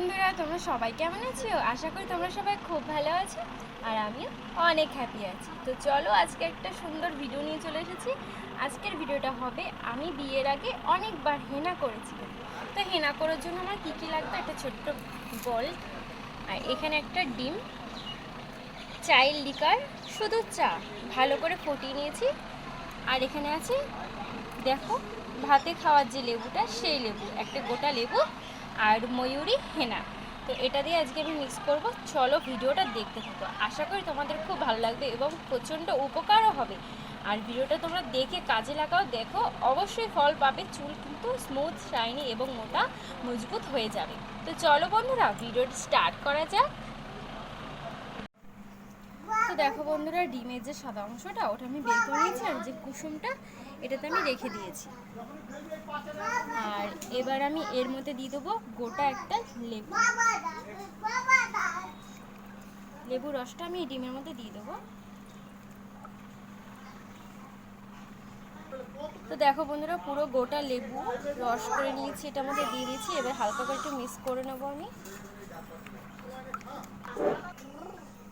বন্ধুরা, তোমরা সবাই কেমন আছো? আশা করি তোমরা সবাই খুব ভালো আছো আর আমিও অনেক হ্যাপি আছি। তো চলো আজকে একটা সুন্দর ভিডিও নিয়ে চলে এসেছি। আজকের ভিডিওটা হবে, আমি বিয়ের আগে অনেকবার হেনা করেছি তো হেনা করার জন্য আমার কী কী লাগবে? একটা ছোট্ট বল আর এখানে একটা ডিম চাইল্ড লিকার শুধু চা। ভালো করে ফুটিয়ে নিয়েছি। আর এখানে আছে, দেখো, ভাতে খাওয়ার যে লেবুটা, সেই লেবু, একটা গোটা লেবু। আর ময়ূরী হেনা। তো এটা দিয়ে আজকে আমি মিক্স করব। চলো ভিডিওটা দেখতে থাকো। আশা করি তোমাদের খুব ভালো লাগবে এবং প্রচণ্ড উপকারও হবে। আর ভিডিওটা তোমরা দেখে কাজে লাগাও। দেখো, অবশ্যই ফল পাবে। চুল কিন্তু স্মুথ শাইনি এবং মোটা, মজবুত হয়ে যাবে। তো চলো বন্ধুরা, ভিডিওটা স্টার্ট করা যাক। তো দেখো বন্ধুরা, ডিমের যে সাদা অংশটা, ওটা আমি বের করে নিয়েছি আর যে কুসুমটা, এটাতে আমি রেখে দিয়েছি। আর এবার আমি এর মধ্যে দিয়ে দেবো গোটা একটা লেবু। লেবু রসটা আমি ডিমের মধ্যে দিয়ে দেবো। তো দেখো বন্ধুরা, পুরো গোটা লেবু রস করে নিয়েছি, এটা মধ্যে দিয়ে দিয়েছি। এবার হালকা করে একটু মিক্স করে নেব আমি।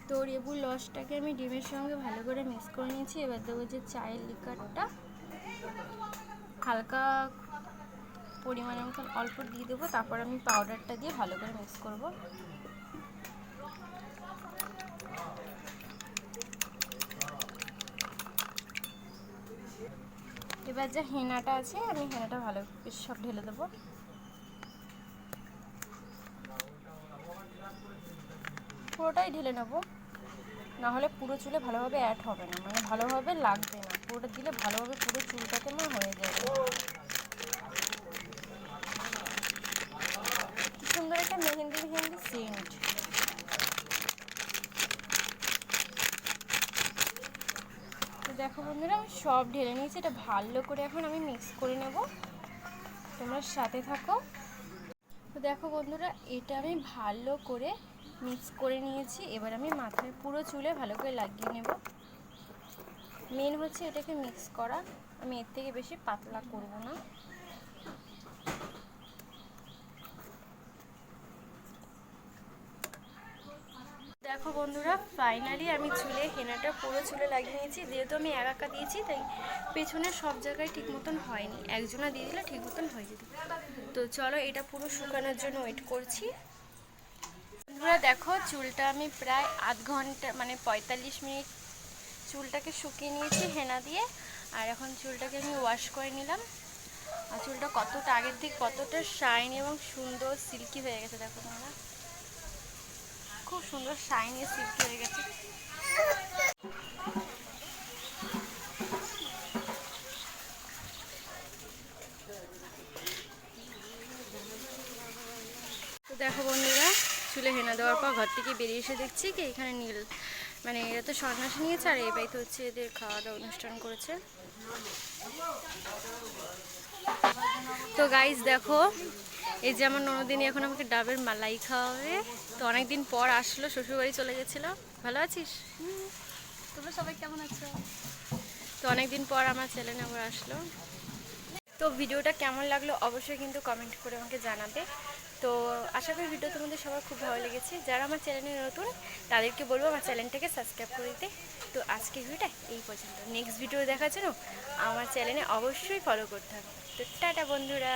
তো লেবুর লসটাকে আমি ডিমের সঙ্গে ভালো করে মিক্স করে নিয়েছি। এবার দেবো যে চায়ের লিকারটা হালকা পরিমাণের মতন অল্প দিয়ে দেবো, তারপর আমি পাউডারটা দিয়ে ভালো করে মিক্স করব। এবার যে হেনাটা আছে, আমি হেনাটা ভালো সব ঢেলে দেবো। পুরোটাই ঢেলে নেব। না হলে পুরো চুলে ভালোভাবে অ্যাড হবে না মানে ভালোভাবে লাগবে না। পুরোটা দিলে ভালোভাবে পুরো চুলটাতে না হয়ে যাবে কি সুন্দর একটা মেহেন্দি মেহেন্দি সেন্ট দেখো বন্ধুরা, আমি সব ঢেলে নিয়েছি, এটা ভালো করে এখন আমি মিক্স করে নেব। তোমরা সাথে থাকো। তো দেখো বন্ধুরা, এটা আমি ভালো করে মিক্স করে নিয়েছি। এবার আমি মাথার পুরো চুলে ভালো করে লাগিয়ে নেব। মেন হচ্ছে এটাকে মিক্স করা। আমি এর থেকে বেশি পাতলা করব না। দেখো বন্ধুরা ফাইনালি আমি চুলে, হেনাটা পুরো চুলে লাগিয়ে নিয়েছি। যেহেতু আমি এক একা দিয়েছি, তাই পেছনে সব জায়গায় ঠিক মতন হয়নি। একজনা দিয়ে দিলে ঠিক মতন হয়ে যেত। তো চলো এটা পুরো শুকানোর জন্য ওয়েট করছি। বন্ধুরা, দেখো, চুলটা আমি প্রায় আধ ঘণ্টা মানে পঁয়তাল্লিশ মিনিট চুলটাকে শুকিয়ে নিয়েছি হেনা দিয়ে, আর এখন চুলটাকে আমি ওয়াশ করে নিলাম। আর চুলটা কতটা আগের থেকে কতটা শাইন এবং সুন্দর সিল্কি হয়ে গেছে, দেখো তোমরা। খুব সুন্দর শাইনি সিল্কি হয়ে গেছে। দেখো বন্ধুরা চুলে হেনা দেওয়ার পর ঘর থেকে বেরিয়ে এসে দেখছি কি এখানে নীল মানে এরা তো সন্ন্যাসী নিয়েছে আর এই বাড়িতে হচ্ছে এদের খাওয়া দাওয়া অনুষ্ঠান করেছে। তো গাইজ দেখো এই যে আমার ননদিনী এখন আমাকে ডাবের মালাই খাওয়াবে। তো অনেকদিন পর আসলো শ্বশুরবাড়ি চলে গেছিল ভালো আছিস? তোমরা সবাই কেমন আছো? তো অনেকদিন পর আমার ছেলে আবার আসলো। তো ভিডিওটা কেমন লাগল অবশ্যই কিন্তু কমেন্ট করে আমাকে জানাবে। তো আশা করি ভিডিও তোমাদের সবার খুব ভালো লেগেছে। যারা আমার চ্যানেলে নতুন, তাদেরকে বলব আমার চ্যানেলটাকে সাবস্ক্রাইব করে দিতে। তো আজকের ভিডিওটা এই পর্যন্ত। নেক্সট ভিডিও দেখার জন্য আমার চ্যানেলে অবশ্যই ফলো করতে হবে। তো টাটা বন্ধুরা।